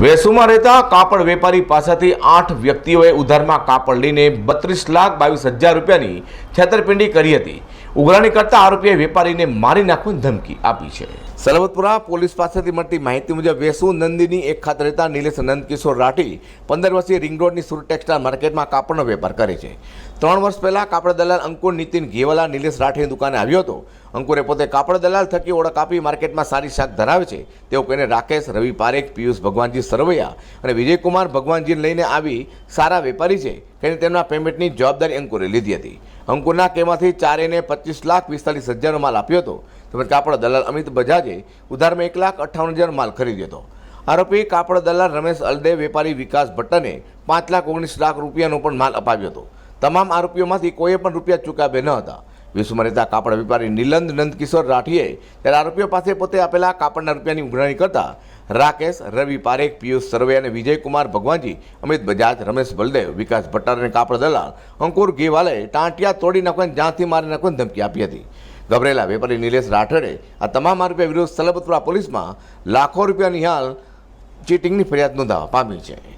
વેસુમાં રહેતા કાપડ વેપારી પાસેથી આઠ વ્યક્તિઓએ ઉધારમાં કાપડ લઈને બત્રીસ લાખ બાવીસ હજાર રૂપિયાની છેતરપિંડી કરી હતી. ઉઘરાણી કરતા આરોપીએ વેપારીને મારી નાખવાની ધમકી આપી છે. સલવતપુરા પોલીસ પાસેથી મળતી માહિતી મુજબ વેસુ નંદીની એક ખાતે રહેતા નિલેશ નંદકિશોર રાઠી પંદર વર્ષીય રિંગ રોડની સુરત ટેક્સટાઇલ માર્કેટમાં કાપડનો વેપાર કરે છે. ત્રણ વર્ષ પહેલાં કાપડ દલાલ અંકુર નીતિન ઘેવાલા નિલેશ રાઠીની દુકાને આવ્યો હતો. અંકુરે પોતે કાપડ દલાલ થકી ઓળખ આપી માર્કેટમાં સારી શાક ધરાવે છે. તેઓ કહીને, રાકેશ, રવિ પારેખ, પિયુષ ભગવાનજી સરવૈયા અને વિજયકુમાર ભગવાનજીને લઈને આવી સારા વેપારી છે. કહીને તેમના પેમેન્ટની જવાબદારી અંકુરે લીધી હતી. અંકુરના કેમાંથી ચારેને પચીસ લાખ પિસ્તાલીસ હજારનો માલ આપ્યો હતો. તેમજ કાપડ દલાલ અમિત બજાજે ઉધારમાં એક લાખ અઠ્ઠાવન હજાર માલ ખરીદ્યો હતો. આરોપી કાપડ દલાલ રમેશ અલદે વેપારી વિકાસ ભટ્ટને પાંચ લાખ ઓગણીસ લાખ રૂપિયાનો પણ માલ અપાવ્યો હતો. તમામ આરોપીઓમાંથી કોઈએ પણ રૂપિયા ચૂકાવ્યા ન હતા. વિશ્વમાં રહેતા કાપડ વેપારી નીલંદ નંદકિશોર રાઠીએ ત્યારે આરોપીઓ પાસે પોતે આપેલા કાપડના રૂપિયાની ઉઘરાણી કરતા રાકેશ, રવિ પારેખ, પિયુષ સરવે અને વિજયકુમાર ભગવાનજી, અમિત બજાજ, રમેશ બલદેવ, વિકાસ ભટ્ટર અને કાપડ દલાલ, અંકુર ઘેવાલે ટાંટિયા તોડી નાખવાની જ્યાંથી મારી નાખવાની ધમકી આપી હતી. ગભરેલા વેપારી નિલેશ રાઠોડે આ તમામ આરોપીઓ વિરુદ્ધ સલબતપુરા પોલીસમાં લાખો રૂપિયાની હાલ ચીટિંગની ફરિયાદ નોંધાવા પામી છે.